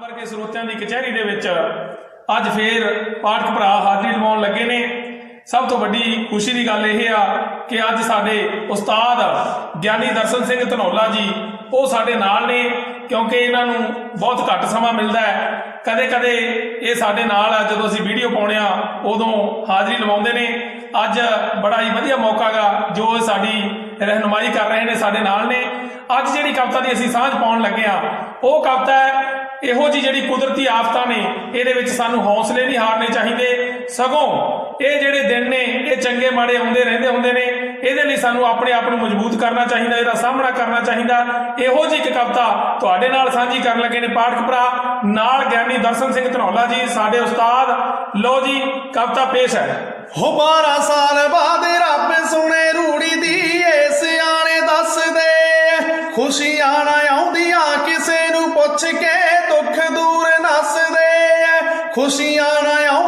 ਵਰਗੇ ਸਰੋਤਿਆਂ ਦੀ ਕਚਹਿਰੀ ਦੇ ਵਿੱਚ ਅੱਜ ਫੇਰ ਪਾਠਕ ਭਰਾ ਹਾਜ਼ਰੀ ਲਵਾਉਣ ਲੱਗੇ ਨੇ। ਸਭ ਤੋਂ ਵੱਡੀ ਖੁਸ਼ੀ ਦੀ ਗੱਲ ਇਹ ਆ ਕਿ ਅੱਜ ਸਾਡੇ ਉਸਤਾਦ ਗਿਆਨੀ ਦਰਸ਼ਨ ਸਿੰਘ ਧਨੌਲਾ ਜੀ, ਉਹ ਸਾਡੇ ਨਾਲ ਨੇ ਕਿਉਂਕਿ ਇਹਨਾਂ ਨੂੰ ਬਹੁਤ ਘੱਟ ਸਮਾਂ ਮਿਲਦਾ ਹੈ। ਕਦੇ ਕਦੇ ਇਹ ਸਾਡੇ ਨਾਲ ਆ, ਜਦੋਂ ਅਸੀਂ ਵੀਡੀਓ ਪਾਉਣੇ ਆ, ਉਦੋਂ ਹਾਜ਼ਰੀ ਲਵਾਉਂਦੇ ਨੇ। ਅੱਜ ਬੜਾ ਹੀ ਵਧੀਆ ਮੌਕਾ ਗਾ ਜੋ ਸਾਡੀ ਰਹਿਨੁਮਾਈ ਕਰ ਰਹੇ ਨੇ, ਸਾਡੇ ਨਾਲ ਨੇ। ਅੱਜ ਜਿਹੜੀ ਕਵਿਤਾ ਦੀ ਅਸੀਂ ਸਾਂਝ ਪਾਉਣ ਲੱਗੇ ਆ ਉਹ ਕਵਿਤਾ ਹੈ, ਇਹੋ ਜੀ ਜਿਹੜੀ ਕੁਦਰਤੀ ਆਫਤਾਂ ਨੇ, ਇਹਦੇ ਵਿੱਚ ਸਾਨੂੰ ਹੌਸਲੇ ਨਹੀਂ ਹਾਰਨੇ ਚਾਹੀਦੇ। ਸਗੋਂ ਇਹ ਜਿਹੜੇ ਦਿਨ ਨੇ, ਇਹ ਚੰਗੇ ਮਾੜੇ ਆਉਂਦੇ ਰਹਿੰਦੇ ਹੁੰਦੇ ਨੇ, ਇਹਦੇ ਲਈ ਸਾਨੂੰ ਆਪਣੇ ਆਪ ਨੂੰ ਮਜ਼ਬੂਤ ਕਰਨਾ ਚਾਹੀਦਾ, ਇਹਦਾ ਸਾਹਮਣਾ ਕਰਨਾ ਚਾਹੀਦਾ। ਇਹੋ ਜੀ ਇੱਕ ਕਵਿਤਾ ਤੁਹਾਡੇ ਨਾਲ ਸਾਂਝੀ ਕਰਨ ਲੱਗੇ ਨੇ ਪਾਠਕ ਭਰਾ, ਨਾਲ ਗਿਆਨੀ ਦਰਸ਼ਨ ਸਿੰਘ ਧਨੌਲਾ ਜੀ, ਸਾਡੇ ਉਸਤਾਦ। ਲੋ ਜੀ, ਕਵਿਤਾ ਪੇਸ਼ ਹੈ। ਹੋ 12 ਸਾਲ ਬਾਅਦ ਰੱਬ ਸੁਣੇ ਰੂੜੀ ਦੀ। ਪੁੱਛ ਕੇ ਦੁੱਖ ਦੂਰ ਨੱਸਦੇ ਖੁਸ਼ੀਆਂ ਨਾ ਆਉਂਦੀਆਂ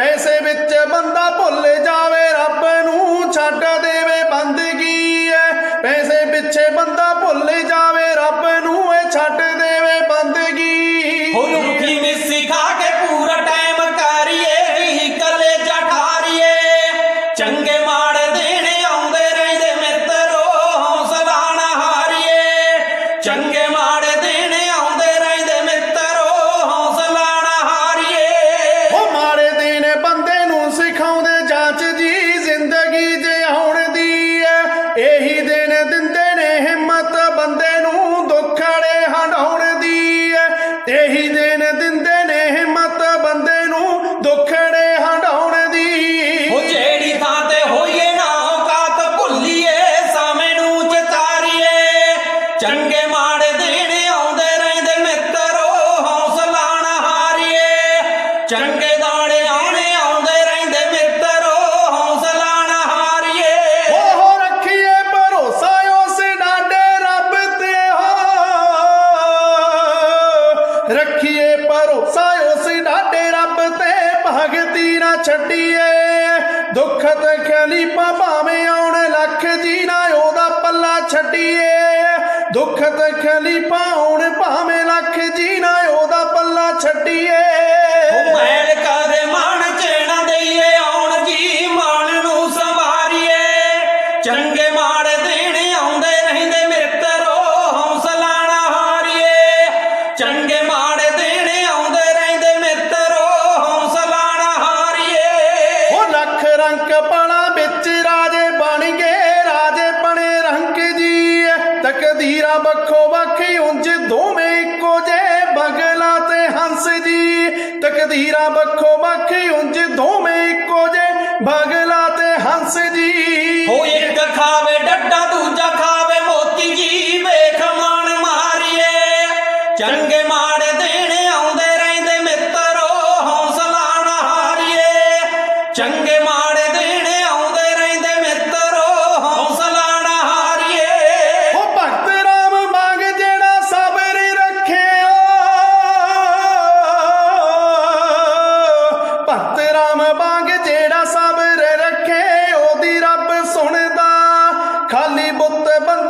ਪੈਸੇ ਵਿੱਚ ਬੰਦਾ ਭੁੱਲ ਜਾਵੇ, ਰੱਬ ਨੂੰ ਛੱਡ ਦੇਵੇ ਬੰਦਗੀ ਐ। ਪੈਸੇ ਪਿੱਛੇ ਬੰਦਾ ਭੁੱਲ ਜਾਵੇ, ਰੱਬ ਨੂੰ ਇਹ ਛੱਡ ਦੇਵੇ ਬੰਦਗੀ। ਹੋ ਰੁੱਖੀ ਮਿੱਸੀ ਖਾ ਕੇ ਪੂਰਾ ਟਾਈਮ ਕਰੀਏ, ਹੀ ਕੱਲੇ ਜਠਾਰੀਏ ਚੰਗੇ ਦਿੰਦੇ ਨੇ ਹਿੰਮਤ, ਬੰਦੇ ਨੂੰ ਦੁੱਖੜੇ ਹੰਡਾਉਣ ਦੀ ਐ। ਇਹੀ ਦਿਨ ਦਿੰਦੇ ਨੇ ਹਿੰਮਤ, ਬੰਦੇ ਨੂੰ ਦੁੱਖੜੇ ਹੰਡਾਉਣ ਦੀ ਉਹ ਜਿਹੜੀ ਥਾਂ ਤੇ ਹੋਈਏ ਨਾ ਔਕਾਤ ਭੁੱਲੀਏ ਸਾਵੇਂ ਨੂੰ ਚਿਤਾਰੀਏ। ਚੰਗੇ ਮਾੜੇ ਦਿਨ ਆਉਂਦੇ ਰਹਿੰਦੇ ਮਿੱਤਰੋ, ਹੌਸਲਾ ਨਾ ਹਾਰੀਏ। ਚੰਗੇ ਦਾੜੇ ਹੋ ਭਰੋਸਾ ਉਸ ਡਾਡੇ ਰੱਬ ਤੇ ਭਗਤੀ ਨਾ ਛੱਡੀਏ। ਦੁੱਖ ਤੇ ਖਲੀਪਾ ਭਾਵੇਂ ਆਉਣ, ਲੱਖ ਜੀ ਨਾ ਉਹਦਾ ਪੱਲਾ ਛੱਡੀਏ। ਦੁੱਖ ਤੇ ਖਲੀਪਾ ਆਉਣ, ਭਾਵੇਂ ਲੱਖ ਜੀ ਨਾ ਉਹਦਾ ਪੱਲਾ ਛੱਡੀਏ। ਵੱਖੋ ਵੱਖ ਉਂਝ ਦੋਵੇਂ ਇੱਕੋ ਜੇ ਬਗਲਾ ਤੇ ਹੰਸ ਜੀ ਤਕਦੀਰਾਂ ਵੱਖੋ ਵੱਖ ਉਂਝ ਦੋਵੇਂ ਇੱਕੋ ਜੇ ਬਗਲਾ ਤੇ ਹੰਸ ਜੀ ਹੋ ਇੱਕ ਖਾਵੇ ਡੱਡਾ, ਦੂਜਾ ਖਾਵੇ ਮੋਤੀ ਜੀ, ਵੇਖ ਮਾਣ ਮਾਰੀਏ। ਚੰਗੇ ਮਾੜੇ ਦੇਣੇ ਆਉਂਦੇ ਰਹਿੰਦੇ ਮਿੱਤਰੋ, ਹੌਸਲਾ ਨਾ ਹਾਰੀਏ। ਚੰਗੇ বান্দা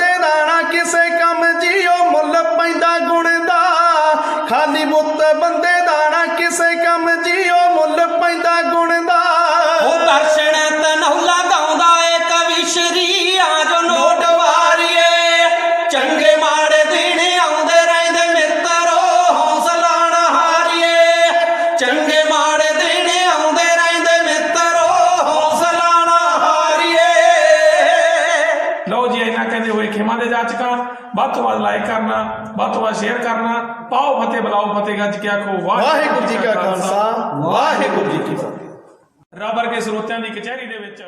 ਖਿਮਾ ਦੇ ਜਾਚਕਾਂ ਵੱਧ ਤੋਂ ਵੱਧ ਲਾਈਕ ਕਰਨਾ ਵੱਧ ਤੋਂ ਵੱਧ ਸ਼ੇਅਰ ਕਰਨਾ ਪਾਓ ਫਤਿਹ ਬਲਾਓ ਫਤਿਹ ਗੱਜ ਕੇ ਆਖੋ ਵਾਹਿਗੁਰੂ ਜੀ ਕਾ ਖਾਲਸਾ। ਵਾਹਿਗੁਰੂ ਜੀ ਕੀ ਫਤਿਹ। ਰੱਬ ਵਰਗੇ ਸਰੋਤਿਆਂ ਦੀ ਕਚਹਿਰੀ ਦੇ ਵਿੱਚ